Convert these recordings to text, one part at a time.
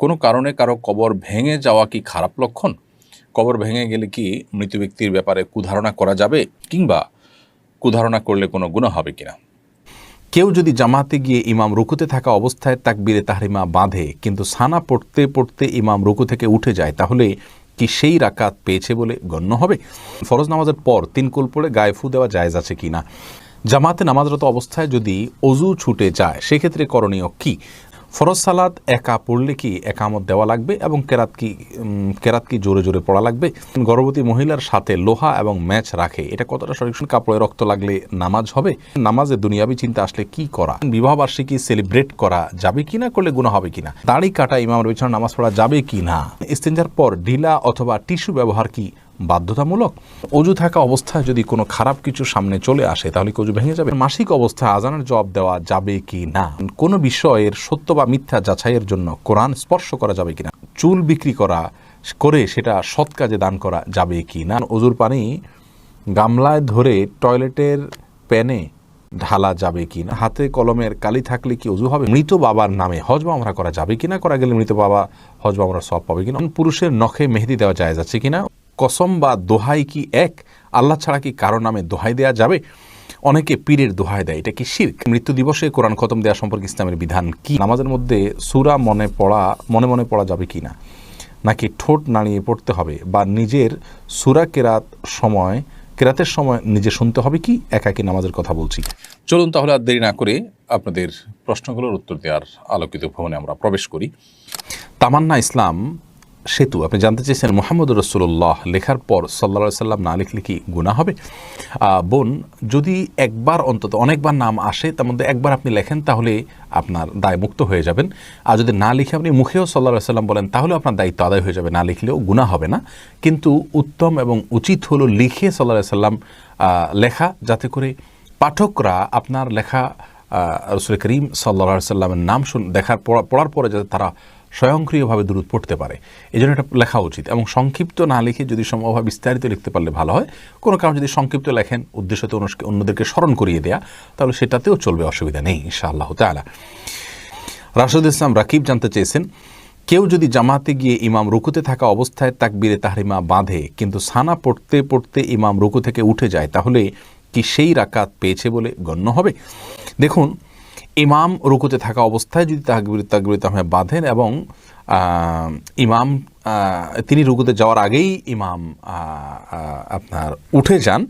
কোনো কারণে কারও কবর ভেঙে যাওয়া কি খারাপ লক্ষণ? কবর ভেঙে গেলে কি মৃত ব্যক্তির ব্যাপারে কুধারণা করা যাবে? কিংবা কুধারণা করলে কোনো গুণ হবে কিনা? কেউ যদি জামাতে গিয়ে ইমাম রুকুতে থাকা অবস্থায় তাকবীরে তাহরিমা বাঁধে, কিন্তু সানা পড়তে পড়তে ইমাম রুকু থেকে উঠে যায়, তাহলে কি সেই রাকাত পেয়েছে বলে গণ্য হবে? ফরজ নামাজের পর তিন কুল পড়ে গায়ে ফু দেওয়া জায়েজ আছে কিনা? জামাতে নামাজরত অবস্থায় যদি অজু ছুটে যায়, সেক্ষেত্রে করণীয় কি? ফরজ সালাদ একা পড়লে কি একামত দেওয়া লাগবে এবং কেরাত কি কেরাত কি জোরে জোরে পড়া লাগবে? গর্ভবতী মহিলার সাথে লোহা এবং ম্যাচ রাখে, এটা কতটা সঠিক? কাপড়ে রক্ত লাগলে নামাজ হবে? নামাজে দুনিয়াবি চিন্তা আসলে কি করা? বিবাহ বার্ষিকী সেলিব্রেট করা যাবে কি না? করলে গুণা হবে কিনা দাড়ি কাটা, ইমামের বিছানা নামাজ পড়া যাবে কিনা ইস্তেঞ্জার পর ঢিলা অথবা টিস্যু ব্যবহার কি বাধ্যতামূলক। অজু থাকা অবস্থায় যদি কোনো খারাপ কিছু সামনে চলে আসে, তাহলে কি অজু ভেঙে যাবে? মাসিক অবস্থায় আজানের জবাব দেওয়া যাবে কি না? কোনো বিষয়ের সত্য বা মিথ্যা যাচাইয়ের জন্য কোরআন স্পর্শ করা যাবে কি না? চুল বিক্রি করা করে সেটা সৎ কাজে দান করা যাবে কি না? অজুর পানি গামলায় ধরে টয়লেটের প্যানে ঢালা যাবে কি না? হাতে কলমের কালি থাকলে কি অজু হবে? মৃত বাবার নামে হজ বামরা করা যাবে কিনা করা গেলে মৃত বাবা হজ বামরা সব পাবে কিনা পুরুষের নখে মেহেদি দেওয়া যায় যাচ্ছে কিনা কসম বা দোহাই কি এক? আল্লাহ ছাড়া কি কারও নামে দোহাই দেওয়া যাবে? অনেকে পীরের দোহাই দেয়, এটা কি শির্ক? মৃত্যু দিবসে কোরআন খতম দেওয়া সম্পর্কে ইসলামের বিধান কি? নামাজের মধ্যে সুরা মনে পড়া, মনে মনে পড়া যাবে কি না? নাকি ঠোঁট নাড়িয়ে পড়তে হবে? বা নিজের সুরা কেরাত সময়, কেরাতের সময় নিজে শুনতে হবে কি? একাকি নামাজের কথা বলছি। চলুন তাহলে আর দেরি না করে আপনাদের প্রশ্নগুলোর উত্তর দেওয়ার আলোকিত ভবনে আমরা প্রবেশ করি। তামান্না ইসলাম সেতু। আপনি জানতে চেয়েছেন মোহাম্মদ রসুল্লাহ লেখার পর সাল্লা সাল্লাম না লিখলে কি গুণা হবে? বোন, যদি একবার অন্তত অনেকবার নাম আসে, তার মধ্যে একবার আপনি লেখেন, তাহলে আপনার দায় মুক্ত হয়ে যাবেন। আর যদি না লিখে আপনি মুখেও সাল্লা সাল্লাম বলেন, তাহলে আপনার দায়িত্ব আদায় হয়ে যাবে। না লিখলেও গুণা হবে না। কিন্তু উত্তম এবং উচিত হলো লিখে সাল্লা সাল্লাম লেখা, যাতে করে পাঠকরা আপনার লেখা রসুল করিম সাল্লা সাল্লামের নাম শুন, দেখার পড়ার পরে যাতে তারা স্বয়ংক্রিয়ভাবে দূরত পড়তে পারে। এই জন্য এটা লেখা উচিত। এবং সংক্ষিপ্ত না লিখে যদি সম্ভব বিস্তারিত লিখতে পারলে ভালো হয়। কোনো কারণ যদি সংক্ষিপ্ত লেখেন, উদ্দেশ্য তো অন্যদেরকে স্মরণ করিয়ে দেয়া, তাহলে সেটাতেও চলবে অসুবিধা নেই, ইনশাআল্লাহ তালা রাশেদ ইসলাম রাকিব জানতে চেয়েছেন, কেউ যদি জামাতে গিয়ে ইমাম রুকুতে থাকা অবস্থায় তাকবীরে তাহরিমা বাঁধে, কিন্তু সানা পড়তে পড়তে ইমাম রুকু থেকে উঠে যায়, তাহলে কি সেই রাকাত পেয়েছে বলে গণ্য হবে? দেখুন ইমাম রুকুতে থাকা অবস্থায় যদি তাকবির তাকবির তাহরিমা বাঁধেন এবং ইমাম তিনি রুকুতে যাওয়ার আগেই ইমাম আপনার উঠে যান,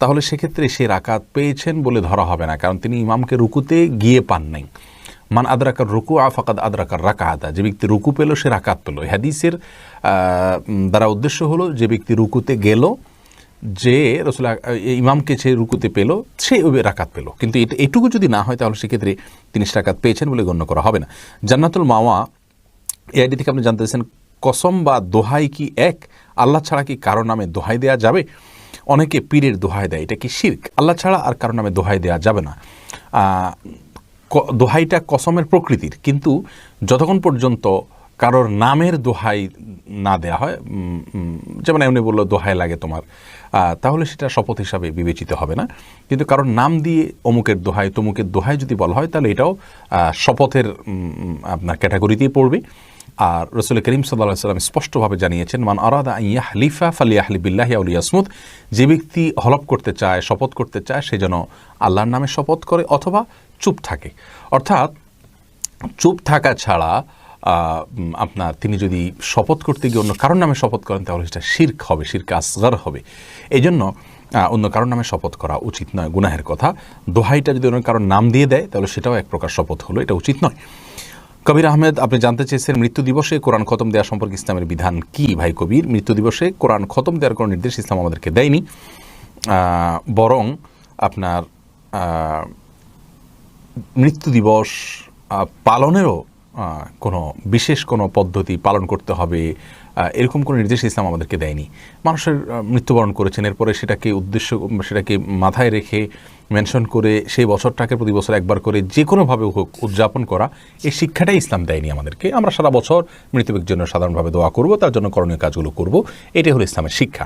তাহলে সেক্ষেত্রে সে রাকাত পেয়েছেন বলে ধরা হবে না। কারণ তিনি ইমামকে রুকুতে গিয়ে পান নাই। মান আদরাকার রুকু আফাকাদ আদরাকার রাকাহাতা যে ব্যক্তি রুকু পেল, সে রাকাত পেল। হাদিসের দ্বারা উদ্দেশ্য হলো, যে ব্যক্তি রুকুতে গেল যে রসুল ইমামকে সে রুকুতে পেল, সে রাকাত পেল। কিন্তু এটা এটুকু যদি না হয়, তাহলে সেক্ষেত্রে তিনি রাকাত পেয়েছেন বলে গণ্য করা হবে না। জান্নাতুল মাওয়া এই আইডি থেকে আপনি জানতে চাইছেন, কসম বা দোহাই কি এক? আল্লাহ ছাড়া কি কারও নামে দোহাই দেওয়া যাবে? অনেকে পীরের দোহাই দেয়, এটা কি শির্ক? আল্লাহ ছাড়া আর কারও নামে দোহাই দেওয়া যাবে না। দোহাইটা কসমের প্রকৃতির। কিন্তু যতক্ষণ পর্যন্ত কারোর নামের দোহাই না দেয়া হয় যেমন এমনি বলল, দোহাই লাগে তোমার। তাহলে সেটা শপথ হিসাবে বিবেচিত হবে না। কিন্তু কারোর নাম দিয়ে অমুকের দোহাই, তমুকের দোহাই যদি বলা হয়, তাহলে এটাও শপথের আপনার ক্যাটাগরিতেই পড়বে। আর রসুল করিম সাল্লাহ সাল্লাম স্পষ্টভাবে জানিয়েছেন, মান আরাদা ইয়া হালিফা ফালিয়া হালিবিল্লাহ ইয়াসমুদ যে ব্যক্তি হলপ করতে চায়, শপথ করতে চায়, সে যেন আল্লাহর নামে শপথ করে অথবা চুপ থাকে। অর্থাৎ চুপ থাকা ছাড়া আপনার তিনি যদি শপথ করতে গিয়ে অন্য কারোর নামে শপথ করেন, তাহলে সেটা শির্ক হবে, শির্ক আসগার হবে। এই জন্য অন্য কারোর নামে শপথ করা উচিত নয়, গুনাহের কথা। দোহাইটা যদি অন্য কারোর নাম দিয়ে দেয়, তাহলে সেটাও এক প্রকার শপথ হলো, এটা উচিত নয়। কবির আহমেদ, আপনি জানতে চেয়েছেন মৃত্যু দিবসে কোরআন খতম দেওয়া সম্পর্কে ইসলামের বিধান কি? ভাই কবির, মৃত্যু দিবসে কোরআন খতম দেওয়ার কোনো নির্দেশ ইসলাম আমাদেরকে দেয়নি। বরং আপনার মৃত্যু দিবস পালনেরও কোনো বিশেষ কোনো পদ্ধতি পালন করতে হবে এরকম কোনো নির্দেশ ইসলাম আমাদেরকে দেয়নি। মানুষের মৃত্যুবরণ করেছেন, এরপরে সেটাকে উদ্দেশ্য, সেটাকে মাথায় রেখে মেনশন করে সেই বছরটাকে প্রতি বছর একবার করে যে কোনোভাবে হোক উদযাপন করা, এই শিক্ষাটাই ইসলাম দেয়নি আমাদেরকে। আমরা সারা বছর মৃত্যুবের জন্য সাধারণভাবে দোয়া করব, তার জন্য করণীয় কাজগুলো করব। এটাই হলো ইসলামের শিক্ষা।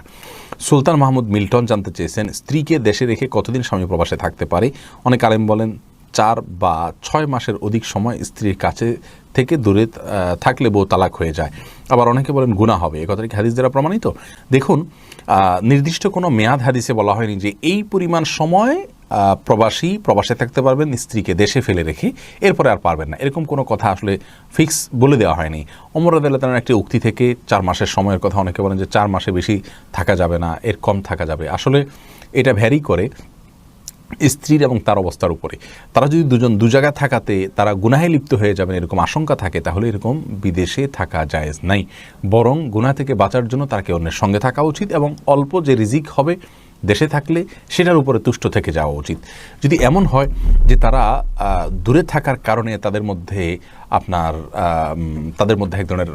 সুলতান মাহমুদ মিল্টন জানতে চেয়েছেন, স্ত্রীকে দেশে রেখে কতদিন স্বামী প্রবাসে থাকতে পারে? অনেক আলেম বলেন চার বা ছয় মাসের অধিক সময় স্ত্রীর কাছে থেকে দূরে থাকলে বউ তালাক হয়ে যায়। আবার অনেকে বলেন গুণা হবে। এ কথাটা কি হাদিস দ্বারা প্রমাণিত? দেখুন নির্দিষ্ট কোনো মেয়াদ হাদিসে বলা হয়নি যে এই পরিমাণ সময় প্রবাসী প্রবাসে থাকতে পারবেন, স্ত্রীকে দেশে ফেলে রেখে এরপরে আর পারবেন না। এরকম কোনো কথা আসলে ফিক্স বলে দেওয়া হয়নি। অমর আদালতের একটি উক্তি থেকে চার মাসের সময়ের কথা অনেকে বলেন যে চার মাসে বেশি থাকা যাবে না, এর কম থাকা যাবে। আসলে এটা ভ্যারি করে। স্ত্রীর এবং তার অবস্থার উপরে। তারা যদি দুজন দু জায়গায় থাকাতে তারা গুনাহে লিপ্ত হয়ে যাবেন এরকম আশঙ্কা থাকে, তাহলে এরকম বিদেশে থাকা জায়েজ নাই। বরং গুনাহ থেকে বাঁচার জন্য তাকে অন্যের সঙ্গে থাকা উচিত এবং অল্প যে রিজিক হবে দেশে থাকলে সেটার উপরে তুষ্ট থেকে যাওয়া উচিত। যদি এমন হয় যে তারা দূরে থাকার কারণে তাদের মধ্যে আপনার তাদের মধ্যে এক ধরনের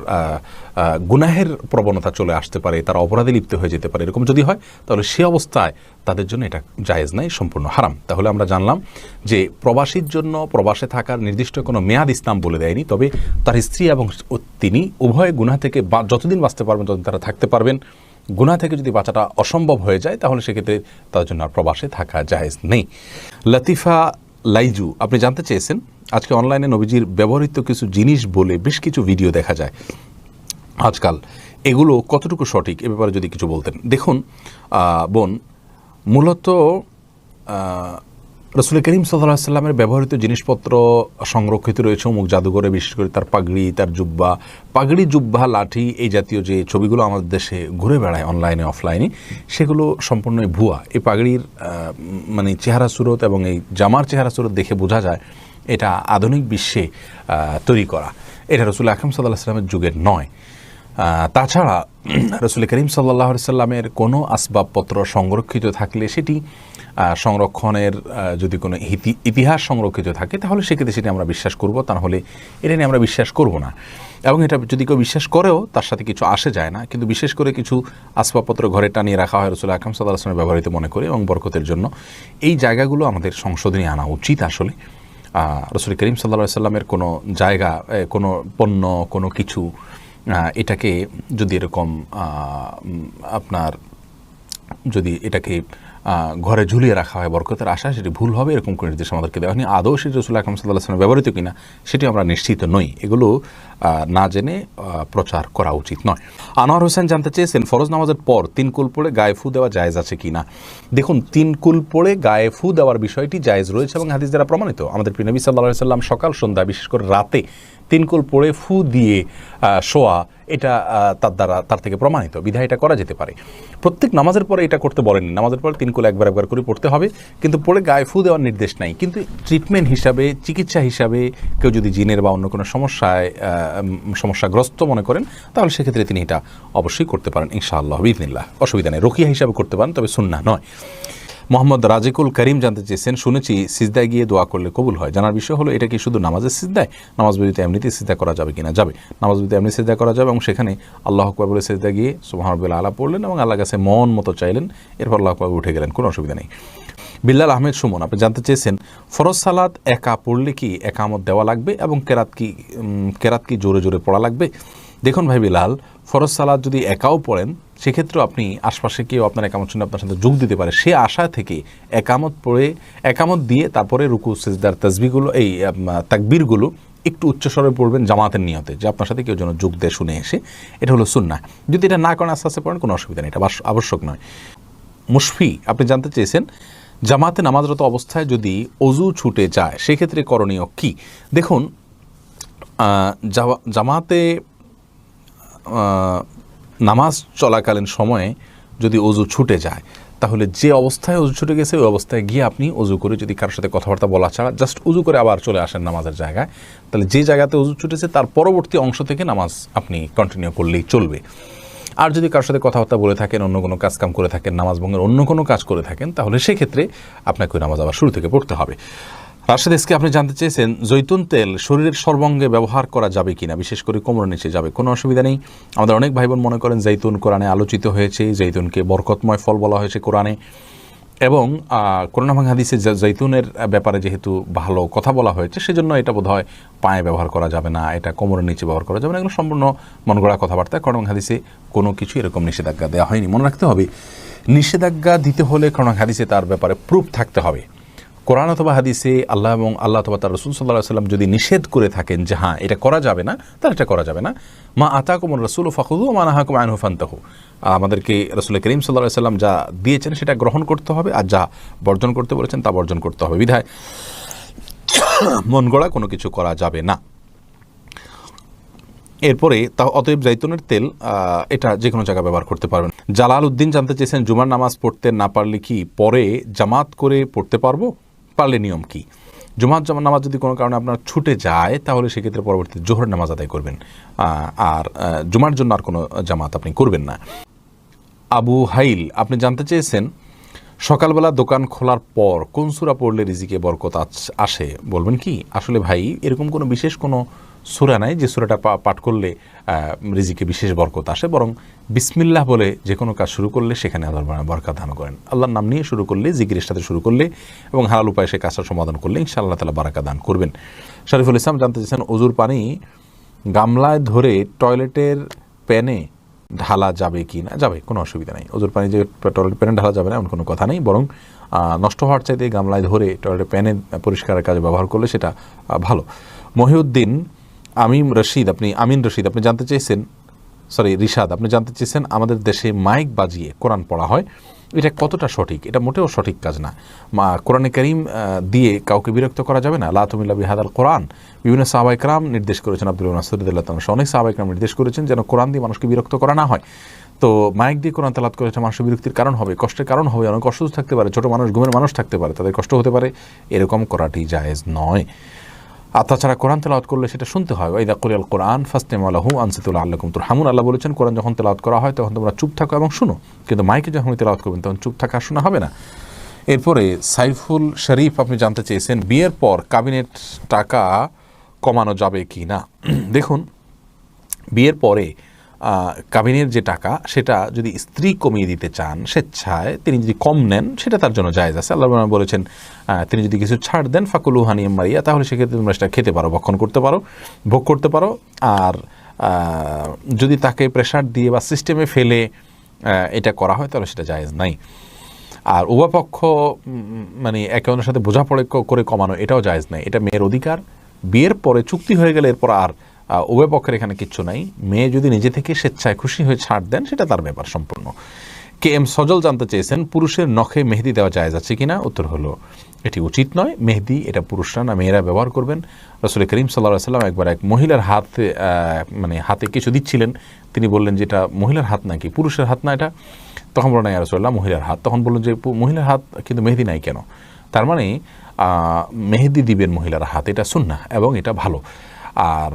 গুনাহের প্রবণতা চলে আসতে পারে, তারা অপরাধে লিপ্ত হয়ে যেতে পারে, এরকম যদি হয়, তাহলে সে অবস্থায় তাদের জন্য এটা জায়েজ নাই, সম্পূর্ণ হারাম। তাহলে আমরা জানলাম যে প্রবাসীর জন্য প্রবাসে থাকার নির্দিষ্ট কোনো মেয়াদ ইসলাম বলে দেয়নি, তবে তার স্ত্রী এবং তিনি উভয় গুনাহ থেকে যতদিন বাঁচতে পারবেন, ততদিন তারা থাকতে পারবেন। গুনাহ থেকে যদি বাঁচাটা অসম্ভব হয়ে যায়, তাহলে সেক্ষেত্রে তার জন্য আর প্রবাসে থাকা জায়েজ নেই। লতিফা লাইজু, আপনি জানতে চেয়েছেন? আজকে অনলাইনে নবীজির ব্যবহৃত কিছু জিনিস বলে বেশ কিছু ভিডিও দেখা যায়। আজকাল এগুলো কতটুকু সঠিক, এ ব্যাপারে যদি কিছু বলতেন। দেখুন বোন, মূলত রসুল করিম সাল্লাহ সাল্লামের ব্যবহৃত জিনিসপত্র সংরক্ষিত রয়েছে। অমুক জাদুঘরে, বিশেষ করে তার পাগড়ি, তার জুব্বা। পাগড়ি, জুব্বা, লাঠি, এই জাতীয় যে ছবিগুলো আমাদের দেশে ঘুরে বেড়ায় অনলাইনে, অফলাইনে, সেগুলো সম্পূর্ণই ভুয়া। এই পাগড়ির মানে চেহারা সুরত এবং এই জামার চেহারা সুরত দেখে বোঝা যায় এটা আধুনিক বিশ্বে তৈরি করা। এটা রসুল আকরম সাল্লাহ সাল্লামের যুগের নয়। তাছাড়া রসুল করিম সাল্লাহ সাল্লামের কোনো আসবাবপত্র সংরক্ষিত থাকলে সেটি সংরক্ষণের যদি কোনো ইতি- ইতিহাস সংরক্ষিত থাকে, তাহলে সেক্ষেত্রে সেটি আমরা বিশ্বাস করব, তা নাহলে এটা নিয়ে আমরা বিশ্বাস করব না। এবং এটা যদি কেউ বিশ্বাস করেও তার সাথে কিছু আসে যায় না, কিন্তু বিশেষ করে কিছু আসবাবপত্র ঘরে টানিয়ে রাখা হয় রসুল আকরম সাল্লাহ আসলামের ব্যবহৃত মনে করে এবং বরকতের জন্য, এই জায়গাগুলো আমাদের সংশোধনী আনা উচিত আসলে। রসুল করিম সাল্লা সাল্লামের কোনো জায়গা কোনো পণ্য, কোনো কিছু এটাকে যদি এরকম আপনার যদি এটাকে ঘরে ঝুলিয়ে রাখা হয়, বরকতের আশা, সেটি ভুল হবে, এরকম কোনো নির্দেশ আমাদেরকে দেওয়া হয়নি। আদৌ সেটি রসুল আকরম সাল্লাহ সাল্লাম ব্যবহৃত কিনা, সেটি আমরা নিশ্চিত নই। এগুলো না জেনে প্রচার করা উচিত নয়। আনোয়ার হোসেন জানতে চেয়েছেন, ফরজ নামাজের পর তিন কুল পড়ে গায়ে ফু দেওয়া জায়েজ আছে কিনা? দেখুন, তিন কুল পড়ে গায়ে ফু দেওয়ার বিষয়টি জায়েজ রয়েছে এবং হাদিস দ্বারা প্রমাণিত। আমাদের প্রিয় নবী সাল্লাহ সাল্লাম সকাল, সন্ধ্যা, বিশেষ করে রাতে তিন কুল পড়ে ফু দিয়ে শোয়া, এটা তার দ্বারা, তার থেকে প্রমাণিত। বিধায় এটা করা যেতে পারে। প্রত্যেক নামাজের পরে এটা করতে বলেননি। নামাজের পরে তিন কুল একবার একবার করে পড়তে হবে। কিন্তু পড়ে গায়ে ফু দেওয়ার নির্দেশ নাই। কিন্তু ট্রিটমেন্ট হিসাবে, চিকিৎসা হিসাবে কেউ যদি জিনের বা অন্য কোনো সমস্যায় সমস্যাগ্রস্ত মনে করেন, তাহলে সেক্ষেত্রে তিনি এটা অবশ্যই করতে পারেন, ইনশাআল্লাহ বিদিনিল্লাহ অসুবিধা নেই। রকিয়া হিসাবে করতে পারেন, তবে সুন্না নয়। মোহাম্মদ রাজিকুল করিম জানতে চেয়েছেন, শুনেছি সিজদায় গিয়ে দোয়া করলে কবুল হয়। জানার বিষয় হলো, এটা কি শুধু নামাজের সিজদায়? নামাজ বিরতি এমনিতে সিজদা করা যাবে কিনা? যাবে। নামাজ বিরতি এমনি সিদ্ধা করা যাবে এবং সেখানে আল্লাহ আকবর বলে সিজদা গিয়ে সুবাহানবুল্লাহ আলা পড়লেন এবং আল্লাহ কাছে মন মতো চাইলেন, এরপর আল্লাহ আকবর উঠে গেলেন, কোনো অসুবিধা নেই। বিল্লাল আহমেদ সুমন, আপনি জানতে চেয়েছেন, ফরজ সালাদ একা পড়লে কি একামত দেওয়া লাগবে এবং কেরাত কি কেরাত কি জোরে জোরে পড়া লাগবে? দেখুন ভাই বিলাল ফরজ সালাদ যদি একাও পড়েন সেক্ষেত্রেও আপনি আশপাশে কেউ আপনার একামত শুনে আপনার সাথে যোগ দিতে পারে। সে আশা থেকে একামত পড়ে, একামত দিয়ে তারপরে রুকু, সিজদার তসবিগুলো এই তাকবীরগুলো একটু উচ্চস্বরে পড়বেন জামাতের নিয়তে, যে আপনার সাথে কেউ যেন যোগ দেয় শুনে এসে। এটা হলো সুন্না যদি এটা না করেন আস্তে আস্তে পড়েন, কোনো অসুবিধা নেই, এটা আবশ্যক নয়। মুশফি, আপনি জানতে চেয়েছেন, জামাতে নামাজরত অবস্থায় যদি অজু ছুটে যায়, সেক্ষেত্রে করণীয় কি? দেখুন জামা- জামাতে নামাজ চলাকালীন সময়ে যদি অজু ছুটে যায়, তাহলে যে অবস্থায় অজু ছুটে গেছে, ওই অবস্থায় গিয়ে আপনি অজু করে যদি কারোর সাথে কথাবার্তা বলা ছাড়া জাস্ট অজু করে আবার চলে আসেন নামাজের জায়গায়, তাহলে যে জায়গাতে অজু ছুটেছে, তার পরবর্তী অংশ থেকে নামাজ আপনি কন্টিনিউ করলেই চলবে। আর যদি কারোর সাথে কথাবার্তা বলে থাকেন, অন্য কোনো কাজ কাম করে থাকেন, নামাজ ভঙ্গের অন্য কোনো কাজ করে থাকেন, তাহলে সেক্ষেত্রে আপনাকে ওই নামাজ আবার শুরু থেকে পড়তে হবে। রাশেদ এসকে আপনি জানতে চেয়েছেন, জৈতুন তেল শরীরের সর্বঙ্গে ব্যবহার করা যাবে কিনা? বিশেষ করে কোমর নিচে যাবে। কোনো অসুবিধা নেই। আমাদের অনেক ভাই বোন মনে করেন জৈতুন কোরআনে আলোচিত হয়েছে, জৈতুনকে বরকতময় ফল বলা হয়েছে কোরআনে। এবং করোনা ভাঙা হাদিসে জৈতুনের ব্যাপারে যেহেতু ভালো কথা বলা হয়েছে, সেজন্য এটা বোধহয় পায়ে ব্যবহার করা যাবে না, এটা কোমরের নিচে ব্যবহার করা যাবে না, এগুলো সম্পূর্ণ মন গড়া কথাবার্তা। করোনা হাদিসে কোনো কিছু এরকম নিষেধাজ্ঞা দেওয়া হয়নি। মনে রাখতে হবে, নিষেধাজ্ঞা দিতে হলে করোনা হাদিসে তার ব্যাপারে প্রুফ থাকতে হবে। কোরআন অথবা হাদিসে আল্লাহ এবং আল্লাহ অথবা তার রসুল সাল্লাহ সাল্লাম যদি নিষেধ করে থাকেন যে হ্যাঁ এটা করা যাবে না, তাহলে এটা করা যাবে না। মা আতা কুমর রসুল ফাকুদু মা নাহাকুম আইন হুফান্তাহু আমাদেরকে রসুল করিম সাল্লাহ সাল্লাম যা দিয়েছেন সেটা গ্রহণ করতে হবে আর যা বর্জন করতে বলেছেন তা বর্জন করতে হবে। বিধায় মন গড়া কোনো কিছু করা যাবে না। এরপরে তা অতএব জাইতুনের তেল এটা যে কোনো জায়গায় ব্যবহার করতে পারবেন। জালাল উদ্দিন জানতে চেয়েছেন, জুমার নামাজ পড়তে না পারলে কি পরে জামাত করে পড়তে পারব? পারলে নিয়ম কি? জুমার জামা নামাজ যদি কোনো কারণে আপনার ছুটে যায়, তাহলে সেক্ষেত্রে পরবর্তীতে জোহর নামাজ আদায় করবেন। আর জুমার জন্য আর কোনো জামাত আপনি করবেন না। আবু হাইল, আপনি জানতে চেয়েছেন, সকালবেলা দোকান খোলার পর কোন সুরা পড়লে রিজিকে বরকত আসে? বলবেন কি? আসলে ভাই, এরকম কোনো বিশেষ কোনো সুরা নাই যে সুরাটা পাঠ করলে রিজিকে বিশেষ বরকত আসে, বরং বিসমিল্লাহ বলে যে কোনো কাজ শুরু করলে সেখানে আল্লাহ বরকত দান করেন। আল্লাহর নাম নিয়ে শুরু করলে, জিকিরের সাথে শুরু করলে এবং হালাল উপায়ে সে কাজটা সমাধান করলে ইনশাআল্লাহ তালা বারাকা দান করবেন। শরীফুল ইসলাম জানতে চেয়েছেন অজুর পানি গামলায় ধরে টয়লেটের প্যানে ঢালা যাবে কি না? যাবে, কোনো অসুবিধা নেই। ওজোর পানি যে টয়লেট প্যানে ঢালা যাবে না, এমন কোনো কথা নেই। বরং নষ্ট হওয়ার চাইতে গামলায় ধরে টয়লেট প্যানে পরিষ্কারের কাজে ব্যবহার করলে সেটা ভালো। মহিউদ্দিন আমিম রশিদ, আপনি আমিন রশিদ, আপনি জানতে চেয়েছেন? সরি রিশাদ, আপনি জানতে চেয়েছেন আমাদের দেশে মাইক বাজিয়ে কোরআন পড়া হয়। এটা কতটা সঠিক? এটা মোটেও সঠিক কাজ না। মা, কোরআনে করিম দিয়ে কাউকে বিরক্ত করা যাবে না। লাতুমিল্লা বিহাদাল কোরআন। বিভিন্ন সাহাবাইকরাম নির্দেশ করেছেন আব্দুল নাসরুদ্দাহ তালা অনেক সাহাবাইকরাম নির্দেশ করেছেন যেন কোরআন দিয়ে মানুষকে বিরক্ত করা না হয়। তো মাইক দিয়ে কোরআন তালাত করে একটা মানুষের বিরক্তির কারণ হবে, কষ্টের কারণ হবে, অনেক অসুস্থ থাকতে পারে, ছোটো মানুষ, ঘুমের মানুষ থাকতে পারে, তাদের কষ্ট হতে পারে। এরকম করাটি জায়েজ নয়। আর তাছাড়া কোরআন তেলাওয়াত করলে সেটা শুনতে হয়। ওইদা কুরিয়াল কোরআন ফাস্তেম আল্লাহু আনসিতুল আল্লাহ তুর হামুন আল্লাহ বলেছেন, কোরআন যখন তেলাওয়াত করা হয় তখন তোমরা চুপ থাকো এবং শুনো। কিন্তু মাইকে যখন তেলাওয়াত করবেন তখন চুপ থাকা শোনা হবে না। এরপরে সাইফুল শরীফ, আপনি জানতে চেয়েছেন, বিয়ের পর কাবিনেট টাকা কমানো যাবে কি না? দেখুন, বিয়ের পরে কাবিনের যে টাকা সেটা যদি স্ত্রী কমিয়ে দিতে চান স্বেচ্ছায় তিনি যদি কম নেন সেটা তার জন্য জায়েজ আছে। আল্লাহ বলেছেন তিনি যদি কিছু ছাড় দেন ফাকুলু হানিয়াম মারিয়া তাহলে সেক্ষেত্রে তোমরা সেটা খেতে পারো ভক্ষণ করতে পারো ভোগ করতে পারো। আর যদি তাকে প্রেশার দিয়ে বা সিস্টেমে ফেলে এটা করা হয় তাহলে সেটা জায়েজ নাই। আর উভয় পক্ষ উম, মানে একে অন্যের সাথে বোঝাপড়ে করে কমানো এটাও জায়েজ নাই। এটা মেয়ের অধিকার। বিয়ের পরে চুক্তি হয়ে গেলে এরপর আর উভয় পক্ষের এখানে কিচ্ছু নাই। মেয়ে যদি নিজে থেকে স্বেচ্ছায় খুশি হয়ে ছাড় দেন, সেটা তার ব্যাপার সম্পূর্ণ। কে এম সজল জানতে চেয়েছেন, পুরুষের নখে মেহেদি দেওয়া জায়েজ আছে কিনা? উত্তর হলো, এটি উচিত নয়। মেহেদি, এটা পুরুষরা না মেয়েরা ব্যবহার করবেন। রসুল করিম সাল্লাহ সাল্লাম একবার এক মহিলার হাতে মানে হাতে কিছু দিচ্ছিলেন। তিনি বললেন যে, এটা মহিলার হাত নাকি? পুরুষের হাত না এটা? তখন বললেন রসুল্লাহ মহিলার হাত। তখন বললেন যে মহিলার হাত, কিন্তু মেহেদি নাই কেন? তার মানে মেহেদি দিবেন মহিলার হাত, এটা সুন্না এবং এটা ভালো। আর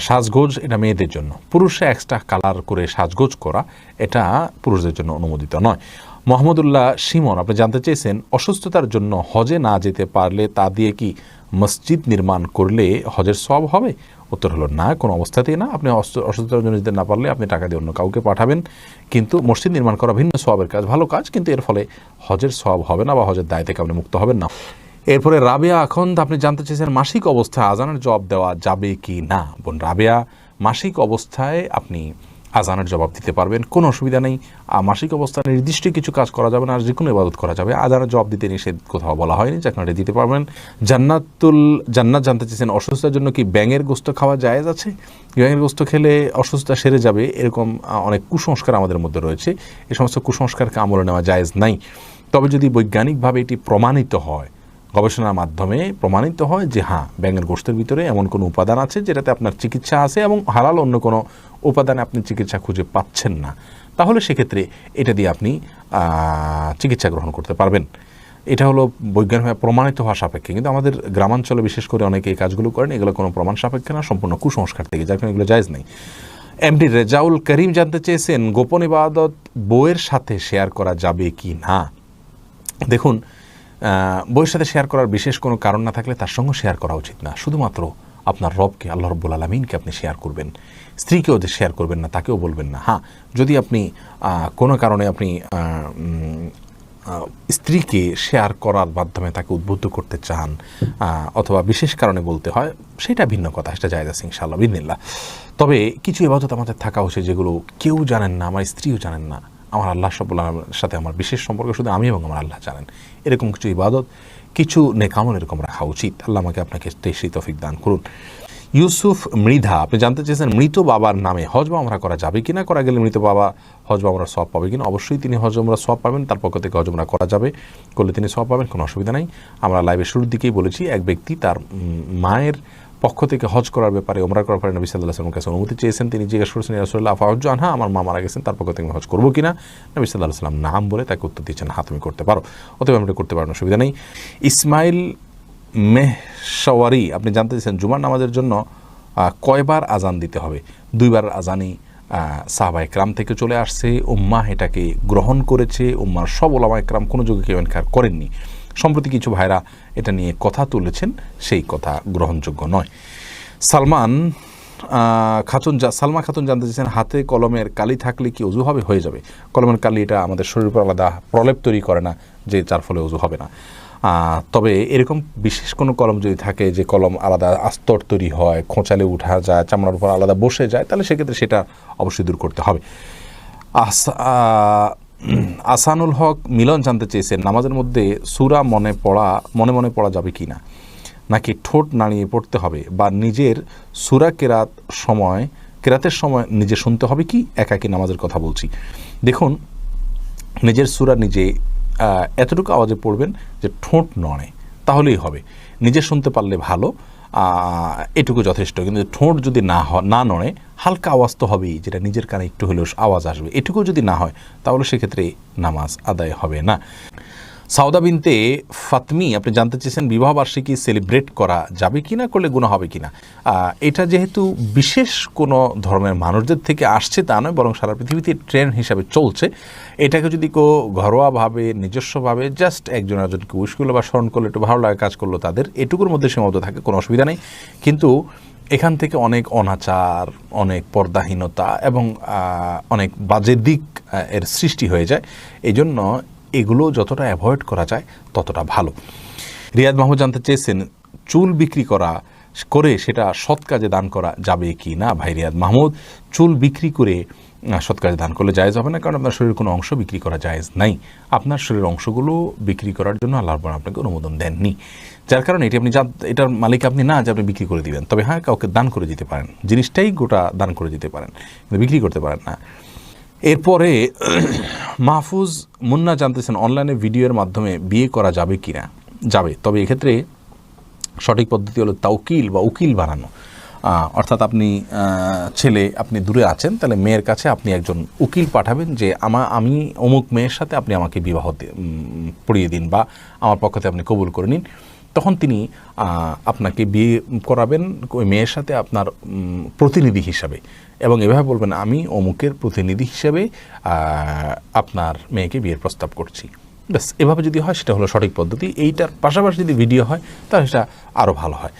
সাজগোজ এটা মেয়েদের জন্য। পুরুষরা এক্সট্রা কালার করে সাজগোজ করা এটা পুরুষদের জন্য অনুমোদিত নয়। মোহাম্মদুল্লাহ সিমন আপনি জানতে চেয়েছেন, অসুস্থতার জন্য হজে না যেতে পারলে তা দিয়ে কি মসজিদ নির্মাণ করলে হজের সব হবে? উত্তর হলো, না, কোনো অবস্থাতেই না। আপনি অসুস্থ- অসুস্থতার জন্য যেতে না পারলে আপনি টাকা দিয়ে অন্য কাউকে পাঠাবেন। কিন্তু মসজিদ নির্মাণ করা ভিন্ন সবের কাজ, ভালো কাজ, কিন্তু এর ফলে হজের সব হবে না বা হজের দায় থেকে আপনি মুক্ত হবেন না। এরপরে রাবেয়া এখন আপনি জানতে চেয়েছেন মাসিক অবস্থায় আজানের জবাব দেওয়া যাবে কি না। বোন রাবেয়া, মাসিক অবস্থায় আপনি আজানের জবাব দিতে পারবেন। কোনো অসুবিধা নেই। মাসিক অবস্থায় নির্দিষ্ট কিছু কাজ করা যাবে না, আর যে কোনো ইবাদত করা যাবে। আজানের জবাব দিতে নিষেধ কোথাও বলা হয়নি যে আপনারা দিতে পারবেন। জান্নাতুল, জান্নাত জানতে চেয়েছেন, অসুস্থতার জন্য কি ব্যাঙের গোস্ত খাওয়া জায়েজ আছে? ব্যাঙের গোস্ত খেলে অসুস্থতা সেরে যাবে, এরকম অনেক কুসংস্কার আমাদের মধ্যে রয়েছে। এই সমস্ত কুসংস্কারকে আমলে নেওয়া জায়েজ নাই। তবে যদি বৈজ্ঞানিকভাবে এটি প্রমাণিত হয় গবেষণার মাধ্যমে প্রমাণিত হয় যে হ্যাঁ ব্যাঙের গোষ্ঠের ভিতরে এমন কোনো উপাদান আছে যেটাতে আপনার চিকিৎসা আছে এবং হালাল অন্য কোনো উপাদানে আপনি চিকিৎসা খুঁজে পাচ্ছেন না। তাহলে সেক্ষেত্রে এটা দিয়ে আপনি চিকিৎসা গ্রহণ করতে পারবেন। এটা হলো বৈজ্ঞানিকভাবে প্রমাণিত হওয়া সাপেক্ষে। কিন্তু আমাদের গ্রামাঞ্চলে বিশেষ করে অনেকে এই কাজগুলো করেন, এগুলো কোনো প্রমাণ সাপেক্ষে না, সম্পূর্ণ কুসংস্কার থেকে যার কারণে এগুলো জায়জ নেই। এমডি রেজাউল করিম জানতে চেয়েছেন, গোপন ইবাদত বইয়ের সাথে শেয়ার করা যাবে কি না? দেখুন বইয়ের সাথে শেয়ার করার বিশেষ কোনো কারণ না থাকলে তার সঙ্গে শেয়ার করা উচিত না। শুধুমাত্র আপনার রবকে, আল্লাহ রব্বুল আলমিনকে আপনি শেয়ার করবেন। স্ত্রীকেও যে শেয়ার করবেন না, তাকেও বলবেন না। হ্যাঁ যদি আপনি কোনো কারণে আপনি স্ত্রীকে শেয়ার করার মাধ্যমে তাকে উদ্বুদ্ধ করতে চান অথবা বিশেষ কারণে বলতে হয়, সেটা ভিন্ন কথা, সেটা জায়গা সিং ইনশাআল্লাহ বিদিনিল্লাহ তবে কিছু এবাদত আমাদের থাকা উচিত যেগুলো কেউ জানেন না, আমার স্ত্রীও জানেন না। আমার আল্লাহ সবুল্লাহ সাথে আমার বিশেষ সম্পর্ক, শুধু আমি এবং আমার আল্লাহ জানেন। এরকম কিছু ইবাদত, কিছু নেকামল এরকম রাখা উচিত। আল্লাহ আমাকে আপনাকে সেই তফিক দান করুন। ইউসুফ মৃধা, আপনি জানতে চেয়েছেন মৃত বাবার নামে হজ বা আমরা করা যাবে কিনা? করা গেলে মৃত বাবা হজ বা আমরা সব পাবে কিনা? অবশ্যই তিনি হজ আমরা সব পাবেন, তার পক্ষ থেকে হজ আমরা করা যাবে। করলে তিনি সব পাবেন, কোনো অসুবিধা নাই। আমরা লাইভের শুরুর দিকেই বলেছি, এক ব্যক্তি তার মায়ের পক্ষ থেকে হজ করার ব্যাপারে ওমরা করার ব্যাপারে নবী সাল্লাহ সাল্লামের কাছে অনুমতি চেয়েছেন। তিনি জিজ্ঞেস করেছেন রসুল্লাহ ফাহজ আনহা? আমার মা মারা গেছেন, তার পক্ষ থেকে আমি হজ করব কিনা? নবী সাল্লাহ সাল্লাম নাম বলে তাকে উত্তর দিচ্ছেন হ্যাঁ তুমি করতে পারো। অতএব আমরা করতে পারেন অসুবিধা নেই। ইসমাইল মেহসাওয়ারি আপনি জানতে চাইছেন, জুমার নামাজের জন্য কয়বার আজান দিতে হবে? দুইবার আজানই সাহবা একরাম থেকে চলে আসছে উম্মাহ এটাকে গ্রহণ করেছে, উম্মার সব ওলামা একরাম কোনো যুগে কেউ এনকার করেননি। সম্প্রতি কিছু ভাইরা এটা নিয়ে কথা তুলেছেন, সেই কথা গ্রহণযোগ্য নয়। সালমান খাতুন সালমা খাতুন জানতে চেয়েছেন, হাতে কলমের কালি থাকলে কি অজু হবে? হয়ে যাবে। কলমের কালি এটা আমাদের শরীর উপর আলাদা প্রলেপ তৈরি করে না যে যার ফলে অজু হবে না। তবে এরকম বিশেষ কোনো কলম যদি থাকে যে কলম আলাদা আস্তর তৈরি হয়, খোঁচালে উঠা যায়, চামড়ার উপর আলাদা বসে যায়, তাহলে সেক্ষেত্রে সেটা অবশ্যই দূর করতে হবে। আস- আসানুল হক মিলন জানতে চেয়েছেন, নামাজের মধ্যে সুরা মনে পড়া, মনে মনে পড়া যাবে কি না? নাকি ঠোঁট নাড়িয়ে পড়তে হবে বা নিজের সুরা কেরাত সময়, কেরাতের সময় নিজে শুনতে হবে কি? একাকি নামাজের কথা বলছি। দেখুন, নিজের সুরা নিজে এতটুকু আওয়াজে পড়বেন যে ঠোঁট নড়ে, তাহলেই হবে। নিজে শুনতে পারলে ভালো এটুকু যথেষ্ট। কিন্তু ঠোঁট যদি না না নড়ে হালকা আওয়াজ তো হবেই, যেটা নিজের কানে একটু হলেও আওয়াজ আসবে। এটুকু যদি না হয়, তাহলে সেক্ষেত্রে নামাজ আদায় হবে না। সাউদা বিনতে ফাতমি, আপনি জানতে চেয়েছেন বিবাহ বার্ষিকী সেলিব্রেট করা যাবে কি না করলে গুণা হবে কি না এটা যেহেতু বিশেষ কোনো ধর্মের মানুষদের থেকে আসছে তা নয়, বরং সারা পৃথিবীতে ট্রেন্ড হিসাবে চলছে। এটাকে যদি কেউ ঘরোয়াভাবে, নিজস্বভাবে জাস্ট একজন একজনকে উইশ করল বা স্মরণ করল, একটু ভালো লাগে কাজ করল, তাদের এটুকুর মধ্যে সীমাবদ্ধ থাকে, কোনো অসুবিধা নেই। কিন্তু এখান থেকে অনেক অনাচার, অনেক পর্দাহীনতা এবং অনেক বাজে দিক এর সৃষ্টি হয়ে যায়। এই জন্য এগুলো যতটা অ্যাভয়েড করা যায়, ততটা ভালো। রিয়াদ মাহমুদ জানতে চেয়েছেন, চুল বিক্রি করা করে সেটা সৎ কাজে দান করা যাবে কি না? ভাই রিয়াদ মাহমুদ, চুল বিক্রি করে সৎ কাজে দান করলে জায়েজ হবে না? কারণ আপনার শরীরের কোনো অংশ বিক্রি করা জায়েজ নাই। আপনার শরীরের অংশগুলো বিক্রি করার জন্য আল্লাহর পর আপনাকে অনুমোদন দেননি। যার কারণে এটি আপনি যা- এটার মালিক আপনি না যে আপনি বিক্রি করে দিবেন। তবে হ্যাঁ কাউকে দান করে দিতে পারেন। জিনিসটাই গোটা দান করে দিতে পারেন। কিন্তু বিক্রি করতে পারেন না। এরপরে, মাহফুজ মুন্না জানতেছেন অনলাইনে ভিডিওর মাধ্যমে বিয়ে করা যাবে কি না যাবে। তবে এক্ষেত্রে সঠিক পদ্ধতি হলো তাউকিল বা উকিল বানানো। অর্থাৎ আপনি ছেলে, আপনি দূরে আছেন, তাহলে মেয়ের কাছে আপনি একজন উকিল পাঠাবেন যে, আমা, আমি অমুক মেয়ের সাথে আপনি আমাকে বিবাহ পড়িয়ে দিন বা আমার পক্ষতে আপনি কবুল করে নিন। তখন তিনি আপনাকে বিয়ে করাবেন, ওই মেয়ের সাথে আপনার প্রতিনিধি হিসাবে। এবং এভাবে বলবেন, আমি অমুকের প্রতিনিধি হিসাবে আপনার মেয়েকে বিয়ের প্রস্তাব করছি। ব্যাস, এভাবে যদি হয়, সেটা হলো সঠিক পদ্ধতি। এইটার পাশাপাশি যদি ভিডিও হয়, তাহলে সেটা আরও ভালো হয়।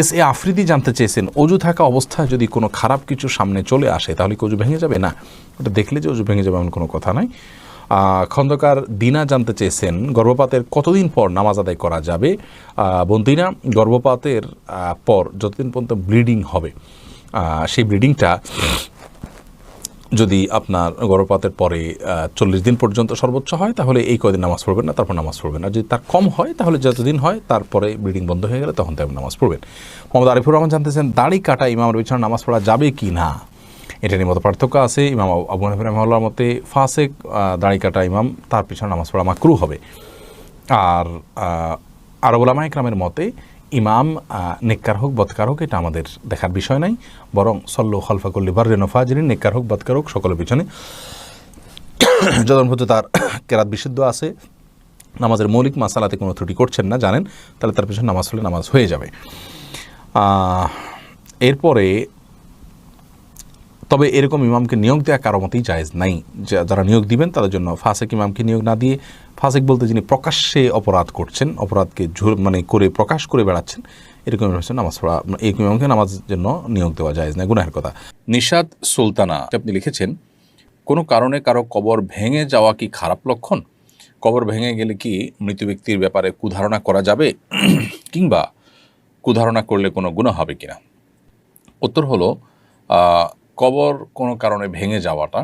এস এ আফ্রিদি জানতে চেয়েছেন, অজু থাকা অবস্থায় যদি কোনো খারাপ কিছু সামনে চলে আসে, তাহলে কি অজু ভেঙে যাবে? না, ওটা দেখলে যে অজু ভেঙে যাবে, এমন কোনো কথা নয় খন্দকার দিনা জানতে চেয়েছেন, গর্ভপাতের কতদিন পর নামাজ আদায় করা যাবে? বন্দিনা গর্ভপাতের পর যতদিন পর্যন্ত ব্লিডিং হবে সেই ব্লিডিংটা যদি আপনার গর্ভপাতের পরে চল্লিশ দিন পর্যন্ত সর্বোচ্চ হয়, তাহলে এই কদিন নামাজ পড়বেন না, তারপর নামাজ পড়বেন আর যদি তার কম হয়, তাহলে যতদিন হয়, তারপরে ব্লিডিং বন্ধ হয়ে গেলে তখন আপনি নামাজ পড়বেন। মোহাম্মদ আরিফুর রহমান জানতেছেন দাড়ি কাটা ইমামের বিছানা নামাজ পড়া যাবে কি না? এটা নিয়ে মতো পার্থক্য আছে। ইমাম আবু হানিফা রহমাল্লাহর মতে ফাসেক দাড়ি কাটা ইমাম তার পিছনে নামাজ পড়া মাকরু হবে। আর আহ, আরব ওলামা ইকরামের মতে ইমাম নেককার হোক বৎকার হোক এটা আমাদের দেখার বিষয় নাই। বরং সল্লু খলফাকুল্লি বার রেনোফাজরিন নেককার হোক বৎকার হোক সকলের পিছনে। পর্যন্ত তার কেরাত বিশুদ্ধ আছে। নামাজের মৌলিক মাসালাতে কোনো ত্রুটি করছেন না জানেন। তাহলে তার পিছনে নামাজ হলে নামাজ হয়ে যাবে। এরপরে তবে এরকম ইমামকে নিয়োগ দেওয়া কারও মতেই জায়েজ নাই। যারা নিয়োগ দিবেন তাদের জন্য ফাসেক ইমামকে নিয়োগ না দিয়ে ফাসেক বলতে যিনি প্রকাশ্যে অপরাধ করছেন, অপরাধকে মানে করে প্রকাশ করে বেড়াচ্ছেন, এরকম হচ্ছেন নামাজ পড়া এই ইমামকে নামাজ জন্য নিয়োগ দেওয়া জায়েজ না গুনাহের কথা। নিশাদ সুলতানা, আপনি লিখেছেন, কোনো কারণে কারও কবর ভেঙে যাওয়া কি খারাপ লক্ষণ? কবর ভেঙে গেলে কি মৃত ব্যক্তির ব্যাপারে কুধারণা করা যাবে? কিংবা কুধারণা করলে কোনো গুণা হবে কিনা? উত্তর হলো কবর কোনো কারণে ভেঙে যাওয়াটা,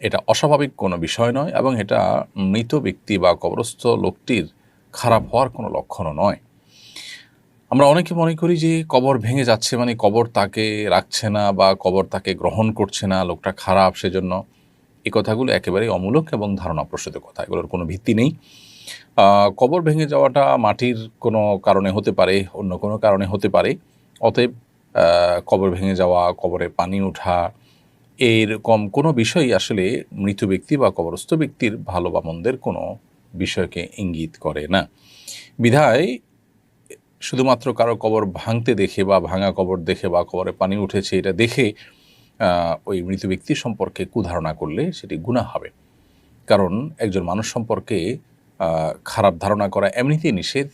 এটা অস্বাভাবিক কোনো বিষয় নয় এবং এটা মৃত ব্যক্তি বা কবরস্থ লোকটির খারাপ হওয়ার কোনো লক্ষণও নয়। আমরা অনেকে মনে করি যে কবর ভেঙে যাচ্ছে মানে কবর তাকে রাখছে না বা কবর তাকে গ্রহণ করছে না, লোকটা খারাপ সেজন্য। এই কথাগুলো একেবারেই অমূলক এবং ধারণা প্রসূত কথা, এগুলোর কোনো ভিত্তি নেই। কবর ভেঙে যাওয়াটা মাটির কোনো কারণে হতে পারে, অন্য কোনো কারণে হতে পারে। অতএব কবর ভেঙে যাওয়া, কবরে পানি ওঠা, এরকম কোনো বিষয়ই আসলে মৃত ব্যক্তি বা কবরস্থ ব্যক্তির ভালো বা মন্দের কোনো বিষয়কে ইঙ্গিত করে না। বিধায় শুধুমাত্র কারও কবর ভাঙতে দেখে বা ভাঙা কবর দেখে বা কবরে পানি উঠেছে এটা দেখে ওই মৃত ব্যক্তি সম্পর্কে কুধারণা করলে সেটি গুণা হবে। কারণ একজন মানুষ সম্পর্কে খারাপ ধারণা করা এমনিতেই নিষেধ।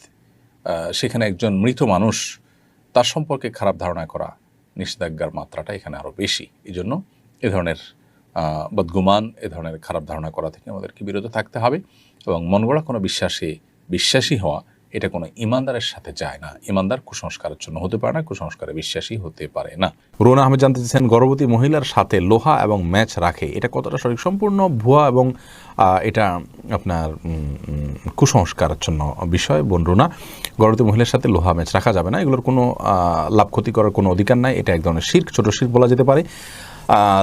সেখানে একজন মৃত মানুষ তার সম্পর্কে খারাপ ধারণা করা নিষেধাজ্ঞার মাত্রাটা এখানে আরও বেশি। এই জন্য এ ধরনের বদগুমান, এ ধরনের খারাপ ধারণা করা থেকে আমাদেরকে বিরত থাকতে হবে এবং মন গড়া কোনো বিশ্বাসে, বিশ্বাসী হওয়া এটা কোনো ইমানদারের সাথে যায় না। ইমানদার কুসংস্কারের জন্য হতে পারে না, কুসংস্কারে বিশ্বাসী হতে পারে না। রোনা আহমেদ জানতে চেয়েছেন গর্ভবতী মহিলার সাথে লোহা এবং ম্যাচ রাখে, এটা কতটা সঠিক? সম্পূর্ণ ভুয়া এবং এটা আপনার কুসংস্কারের জন্য বিষয় বোন রুনা। গর্ভবতী মহিলার সাথে লোহা ম্যাচ রাখা যাবে না, এগুলোর কোনো লাভ ক্ষতি করার কোনো অধিকার নাই, এটা এক ধরনের শির্ক, ছোট শির্ক বলা যেতে পারে।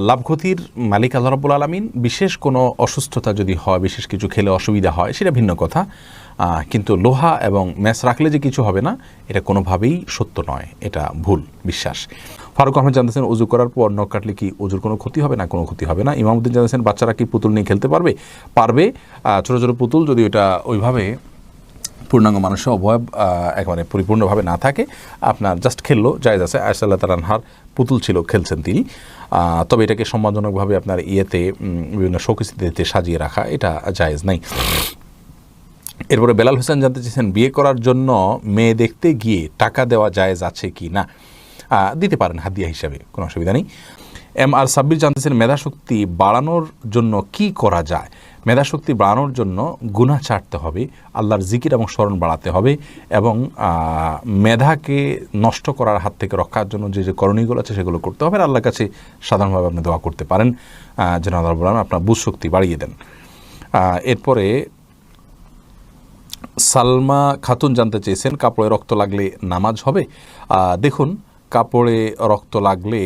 লাভ ক্ষতির মালিক আল্লাহ রাব্বুল আলমিন, বিশেষ কোনো অসুস্থতা যদি হয়, বিশেষ কিছু খেলে অসুবিধা হয়, সেটা ভিন্ন কথা। কিন্তু লোহা এবং ম্যাচ রাখলে যে কিছু হবে না, এটা কোনোভাবেই সত্য নয়, এটা ভুল বিশ্বাস। ফারুক আহমেদ জানতেছেন উজু করার পর নখ কাটলে কি উজুর কোনো ক্ষতি হবে না কোনো ক্ষতি হবে না? ইমামুদ্দিন জানতেছেন বাচ্চারা কি পুতুল নিয়ে খেলতে পারবে? পারবে। ছোটো ছোট পুতুল যদি ওটা ওইভাবে পূর্ণাঙ্গ মানুষের অবয়ব একেবারে পরিপূর্ণভাবে না থাকে, আপনার জাস্ট খেললো, জায়জ আছে। আয়সাল্লাহ তালানহার পুতুল ছিল, খেলছেন তিনি। তবে এটাকে সম্মানজনকভাবে আপনার ইয়েতে বিভিন্ন শোকস্থিতিতে সাজিয়ে রাখা, এটা জায়েজ নাই। এরপরে বেলাল হোসেন জানতে চেয়েছেন, বিয়ে করার জন্য মেয়ে দেখতে গিয়ে টাকা দেওয়া জায়েজ আছে কি না? দিতে পারেন হাদিয়া হিসাবে, কোনো অসুবিধা নেই। এম আর সাব্বির জানতেছেন মেধাশক্তি বাড়ানোর জন্য কি করা যায়? মেধাশক্তি বাড়ানোর জন্য গুনাহ ছাড়তে হবে, আল্লাহর জিকির এবং স্মরণ বাড়াতে হবে এবং মেধাকে নষ্ট করার হাত থেকে রক্ষার জন্য যে যে করণীয়গুলো আছে সেগুলো করতে হবে। আর আল্লাহর কাছে সাধারণভাবে আপনি দোয়া করতে পারেন। যেন আল্লাহ বলেন আপনার বুঝ শক্তি বাড়িয়ে দেন। এরপরে সালমা খাতুন জানতে চেয়েছেন, কাপড়ে রক্ত লাগলে নামাজ হবে। দেখুন, কাপড়ে রক্ত লাগলে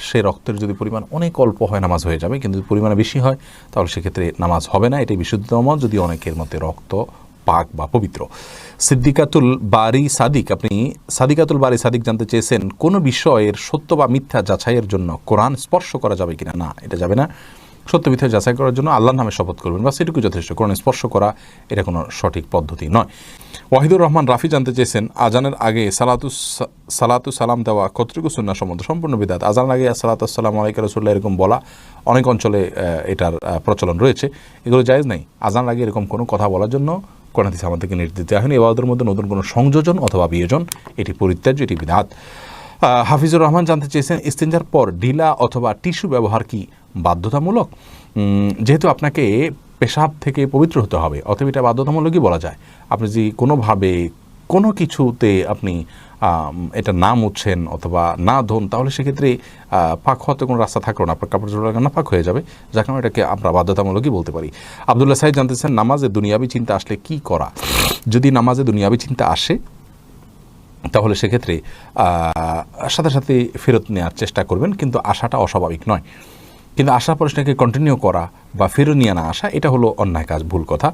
সে রক্তের যদি পরিমাণ অনেক অল্প হয়, নামাজ হয়ে যাবে। কিন্তু পরিমাণে বেশি হয়, তাহলে সেক্ষেত্রে নামাজ হবে না। এটাই বিশুদ্ধতম যদি অনেকের মধ্যে রক্ত পাক বা পবিত্র। সিদ্দিকাতুল বারি সাদিক, আপনি সাদিকাতুল বারি সাদিক জানতে চেয়েছেন, কোনো বিষয়ের সত্য বা মিথ্যা যাচাইয়ের জন্য কোরআন স্পর্শ করা যাবে কিনা? না, এটা যাবে না। সত্য মিথ্যা যাচাই করার জন্য আল্লাহর নামে শপথ করবেন। বা সেটুকু যথেষ্ট। কোরআন স্পর্শ করা এটা কোনো সঠিক পদ্ধতি নয়। ওয়াহিদুর রহমান রাফি জানতে চেয়েছেন, আজানের আগে সালাতু সালাতু সালাম দেওয়া কতটুকু সুন্না সম্বন্ধ? সম্পূর্ণ বিদাত। আজানের আগে সালাতু সালাম আলাইকা রসুল্লাহ এরকম বলা অনেক অঞ্চলে এটার প্রচলন রয়েছে। এগুলো জায়েজ নেই। আজানের আগে এরকম কোনো কথা বলার জন্য কোরআন হাদিস আমাদেরকে নির্দেশ দেওয়া হয়নি। এবাদের মধ্যে নতুন কোনো সংযোজন অথবা বিয়োজন, এটি পরিত্যাজ্য, এটি বিধাত হাফিজুর রহমান জানতে চেয়েছেন, ইস্তেঞ্জার পর ঢিলা অথবা টিস্যু ব্যবহার কি বাধ্যতামূলক যেহেতু আপনাকে পেশাব থেকে পবিত্র হতে হবে, অতএব এটা বাধ্যতামূলকই বলা যায়। আপনি যদি কোনোভাবে কোনো কিছুতে আপনি এটা না মুছছেন অথবা না ধোন, তাহলে সেক্ষেত্রে পাক হওয়াতে কোনো রাস্তা থাকল না, আপনার কাপড় চোপড় না পাক হয়ে যাবে, যার কারণে এটাকে আমরা বাধ্যতামূলকই বলতে পারি। আবদুল্লাহ সাহেব জানতেছেন নামাজে দুনিয়াবি চিন্তা আসলে কি করা? যদি নামাজে দুনিয়াবি চিন্তা আসে, তাহলে সেক্ষেত্রে সাথে সাথে ফেরত নেওয়ার চেষ্টা করবেন, কিন্তু আশাটা অস্বাভাবিক নয়। কিন্তু আশা প্রশ্নকে কন্টিনিউ করা বা ফেরত নিয়ে না আসা, এটা হলো অন্যায় কাজ, ভুল কথা।